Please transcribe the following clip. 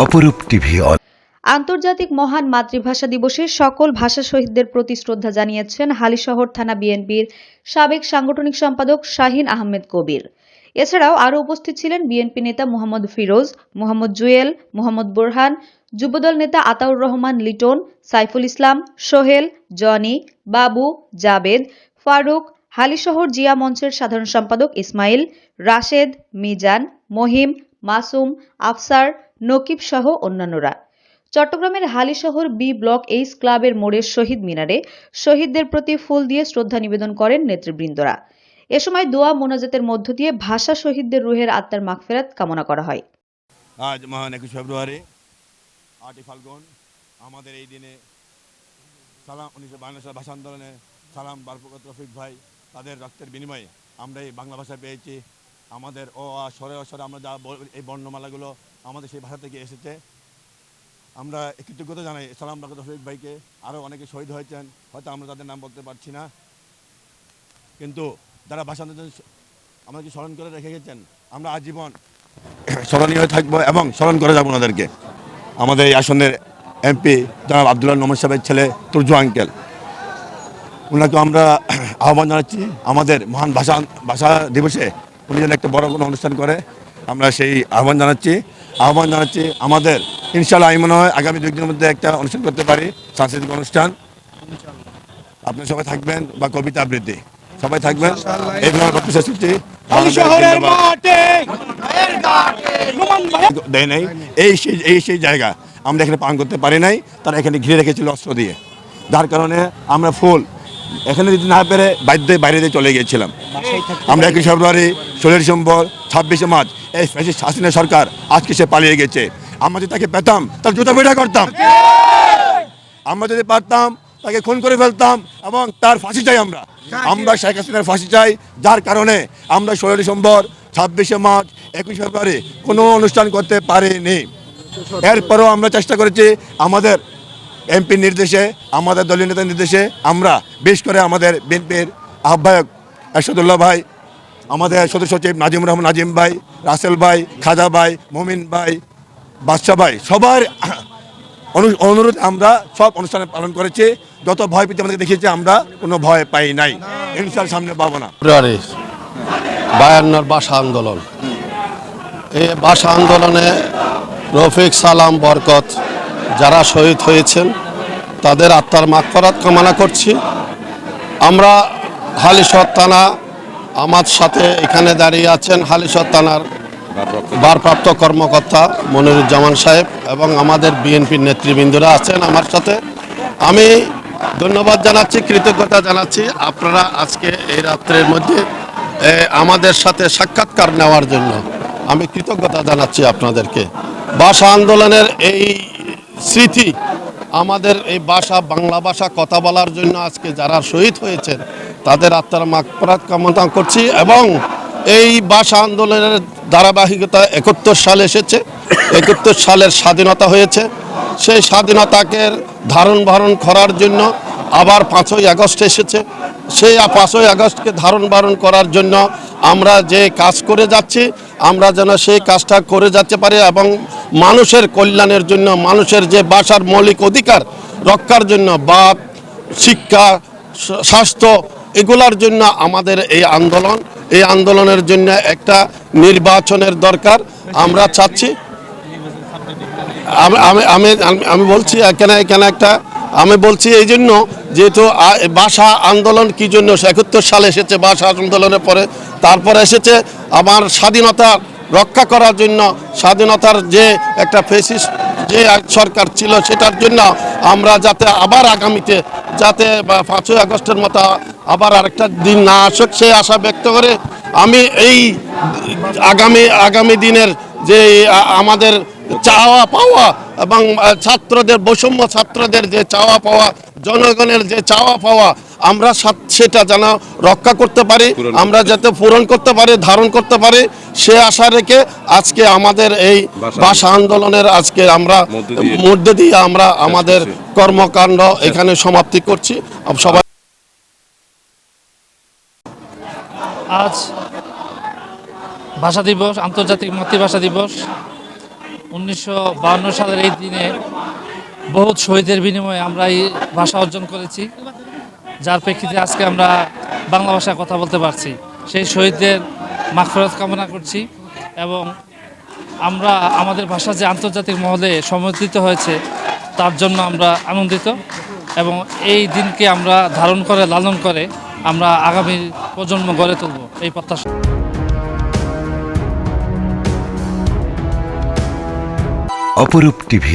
অপরূপ টিভি আন্তর্জাতিক মহান মাতৃভাষা দিবসে সকল ভাষা শহীদদের প্রতি শ্রদ্ধা জানিয়েছেন হালিশহর থানা বিএনপির সাবেক সাংগঠনিক সম্পাদক শাহিন আহমেদ কবির। এছাড়াও আরও উপস্থিত ছিলেন বিএনপি নেতা মোহাম্মদ ফিরোজ, মোহাম্মদ জুয়েল, মোহাম্মদ বোরহান, যুবদল নেতা আতাউর রহমান লিটন, সাইফুল ইসলাম, সোহেল, জনি, বাবু, জাবেদ, ফারুক, হালিশহর জিয়া মঞ্চের সাধারণ সম্পাদক ইসমাইল, রাশেদ, মিজান, মহিম মাসুম, আফসার, নকিব সহ অন্যান্যরা। চট্টগ্রামের হালিশহর বি ব্লক এইচ ক্লাবের মোড়ের শহীদ মিনারে শহীদদের প্রতি ফুল দিয়ে শ্রদ্ধা নিবেদন করেন নেতৃবৃন্দরা। এ সময় দোয়া মোনাজাতের মধ্য দিয়ে ভাষা শহীদদের রুহের আত্মার মাগফেরাত কামনা করা হয়। আজ মহান একুশ ফেব্রুয়ারি আটই ফাল্গুন, আমাদের এই দিনে সালাম, উনিশশো বায়ান্ন সাল ভাষা আন্দোলনে সালাম বারপুকত রফিক ভাই, তাদের রক্তের বিনিময়ে আমরা এই বাংলা ভাষা পেয়েছি। আমাদের, ও, আ, স্বরে অস্বরে আমরা যা এই বর্ণমালাগুলো আমাদের সেই ভাষা থেকে এসেছে। আমরা কৃতজ্ঞতা জানাই। সালাম বারকত রফিক ভাইকে। আরও অনেকে শহীদ হয়েছেন। হয়তো আমরা তাদের নাম বলতে পারছি না। কিন্তু যারা ভাষা আন্দোলন আমাদেরকে স্মরণ করে রেখে গেছেন, আমরা আজীবন স্মরণীয় থাকব এবং স্মরণ করে যাব ওনাদেরকে। আমাদের এই আসনের এমপি জনাব আবদুল্লাহ নমর সাহেবের ছেলে তুর্জু আঙ্কেল। ওনাকে আমরা আহ্বান জানাচ্ছি। আমাদের মহান ভাষা ভাষা দিবসে উনি যেন একটা বড় কোনো অনুষ্ঠান করে আমরা সেই আহ্বান জানাচ্ছি। আহ্বান জানাচ্ছি আমাদের ইনশাল্লাহ আমি মনে হয় আগামী দুই দিনের মধ্যে একটা অনুষ্ঠান করতে পারি সাংস্কৃতিক অনুষ্ঠান। আপনি সবাই থাকবেন বা কবিতা আবৃত্তি। সবাই থাকবেন। এইভাবে করছি দেয় নাই। এই সেই এই সেই জায়গা আমরা এখানে পান করতে পারি নাই। তারা এখানে ঘিরে রেখেছিল অস্ত্র দিয়ে। যার কারণে আমরা ফুল এখানে যদি না পেরে বাধ্য বাইরে দিয়ে চলে গিয়েছিলাম। আমরা একুশে ফেব্রুয়ারি, ষোলোই ডিসেম্বর, ছাব্বিশে মার্চ, এই ফ্যাসিস্ট হাসিনা সরকার আজকে সে পালিয়ে গেছে। আমরা যদি তাকে পেতাম, তার জুতা বেটা করতাম। আমরা যদি পারতাম, তাকে খুন করে ফেলতাম এবং তার ফাঁসি চাই আমরা। আমরা শেখ হাসিনার ফাঁসি চাই, যার কারণে আমরা ষোলো ডিসেম্বর, ছাব্বিশে মার্চ, একুশে ফেব্রুয়ারি কোনো অনুষ্ঠান করতে পারিনি। এরপরও আমরা চেষ্টা করেছি আমাদের এমপির নির্দেশে, আমাদের দলীয় নেতার নির্দেশে আমরা বিশেষ করে আমাদের বিএনপির আহ্বায়ক এরশাদুল্লাহ ভাই, আমাদের সদস্য সচিব নাজিম রহমান, নাজিম ভাই, রাসেল ভাই, খাজা ভাই, মমিন ভাই, বাদশা ভাই, সবার অনুরোধ আমরা সব অনুষ্ঠানে পালন করেছি। যত ভয় পেতে আমাদেরকে দেখিয়েছে, আমরা কোনো ভয় পাই নাই। ইনশাল সামনে পাবো না। বায়ান্নর ভাষা আন্দোলন। এই ভাষা আন্দোলনে রফিক সালাম বরকত যারা শহীদ হয়েছেন, তাদের আত্মার মাগফরাত কামনা করছি। আমরা হালিশর থানা আমার সাথে এখানে দাঁড়িয়ে আছেন হালিশর থানার ভারপ্রাপ্ত কর্মকর্তা মনিরুজ্জামান সাহেব এবং আমাদের বিএনপির নেতৃবৃন্দরা আছেন আমার সাথে। আমি ধন্যবাদ জানাচ্ছি, কৃতজ্ঞতা জানাচ্ছি আপনারা আজকে এই রাত্রের মধ্যে আমাদের সাথে সাক্ষাৎকার নেওয়ার জন্য। আমি কৃতজ্ঞতা জানাচ্ছি আপনাদেরকে। ভাষা আন্দোলনের এই স্মৃতি। আমাদের এই ভাষা, বাংলা ভাষা কথা বলার জন্য আজকে যারা শহীদ হয়েছেন, তাদের আত্মার মাগফরাত কামনা করছি এবং এই ভাষা আন্দোলনের ধারাবাহিকতা একাত্তর সালে এসেছে। একাত্তর সালের স্বাধীনতা হয়েছে। সেই স্বাধীনতাকে ধারণ বারণ করার জন্য আবার পাঁচই আগস্ট এসেছে। সেই পাঁচই আগস্টকে ধারণ বারণ করার জন্য আমরা যে কাজ করে যাচ্ছি, আমরা যেন সেই কাজটা করে যেতে পারি এবং মানুষের কল্যাণের জন্য, মানুষের যে ভাষার মৌলিক অধিকার রক্ষার জন্য বা শিক্ষা স্বাস্থ্য, এগুলার জন্য আমাদের এই আন্দোলন, এই আন্দোলনের জন্য একটা নির্বাচনের দরকার আমরা চাচ্ছি। আমি, আমি- আমি বলছি, এখানে এখানে একটা আমি বলছি এই জন্য যেহেতু ভাষা আন্দোলন কি জন্য, একাত্তর সালে এসেছে ভাষা আন্দোলনের পরে, তারপরে এসেছে আমার স্বাধীনতা রক্ষা করার জন্য, স্বাধীনতার যে একটা ফেসিস, যে সরকার ছিল সেটার জন্য আমরা যাতে আবার আগামীতে, যাতে পাঁচই আগস্টের মতো আবার আরেকটা দিন না আসুক সেই আশা ব্যক্ত করে আমি এই আগামী আগামী দিনের যে আমাদের চাওয়া পাওয়া এবং ছাত্রদের বৈষম্য ছাত্রদের যে চাওয়া পাওয়া জনগণের যে চাওয়া পাওয়া আমরা সেটা যেন রক্ষা করতে পারি আমরা যাতে পূরণ করতে পারি ধারণ করতে পারি সে আশা রেখে আজকে আমাদের এই ভাষা আন্দোলনের আজকে আমরা মধ্যে দিয়ে। আমরা আমাদের কর্মকাণ্ড এখানে সমাপ্তি করছি। সবাই আজ ভাষা দিবস আন্তর্জাতিক মাতৃভাষা দিবস। উনিশশো সালের এই দিনে বহুত শহীদের বিনিময়ে আমরা এই ভাষা অর্জন করেছি, যার প্রেক্ষিতে আজকে আমরা বাংলা ভাষায় কথা বলতে পারছি। সেই শহীদদের মাগফিরাত কামনা করছি এবং আমরা আমাদের ভাষা যে আন্তর্জাতিক মহলে সমর্থিত হয়েছে, তার জন্য আমরা আনন্দিত এবং এই দিনকে আমরা ধারণ করে, লালন করে আমরা আগামী প্রজন্ম গড়ে তুলব। এই প্রত্যাশা। অপরূপ টিভি